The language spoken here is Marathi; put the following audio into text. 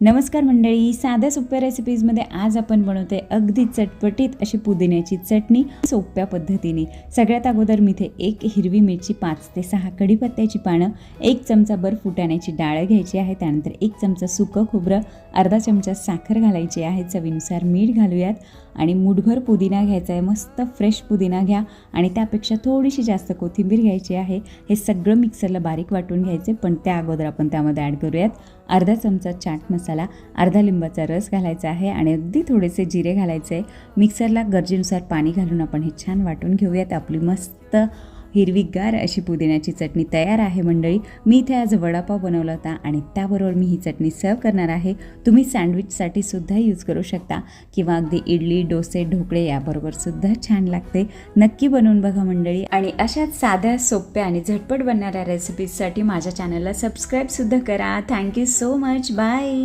नमस्कार मंडळी साध्या सोप्या रेसिपीजमध्ये आज आपण बनवते अगदी चटपटीत अशी पुदिन्याची चटणी सोप्या पद्धतीने. सगळ्यात अगोदर मी इथे एक हिरवी मिरची पाच ते सहा कढीपत्त्याची पानं एक चमचा बर फुटाण्याची डाळ घ्यायची आहे त्यानंतर एक चमचा सुकं खोबरं अर्धा चमचा साखर घालायची आहे चवीनुसार मीठ घालूयात. आणि मुठभर पुदिना घ्यायचा आहे मस्त फ्रेश पुदिना घ्या. आणि त्यापेक्षा थोडीशी जास्त कोथिंबीर घ्यायची आहे हे सगळं मिक्सरला बारीक वाटून घ्यायचे पण त्या अगोदर आपण त्यामध्ये ॲड करूयात. अर्धा चमचा चाट मसाला अर्धा लिंबाचा रस घालायचा आहे आणि अगदी थोडेसे जिरे घालायचे. आहे मिक्सरला गरजेनुसार पाणी घालून आपण हे छान वाटून घेऊयात. आपली मस्त हिरवीगार अशी पुदिन्याची चटणी तयार आहे मंडळी. मी इथे आज वडापाव बनवला होता आणि त्याबरोबर मी ही चटणी सर्व करणार आहे. तुम्ही सँडविचसाठी सुद्धा यूज करू शकता किंवा अगदी इडली डोसे ढोकळे याबरोबर सुद्धा छान लागते. नक्की बनवून बघा मंडळी. आणि अशाच साध्या सोप्या आणि झटपट बनणाऱ्या रेसिपीजसाठी माझ्या चॅनलला सबस्क्राईबसुद्धा करा. Thank you so much bye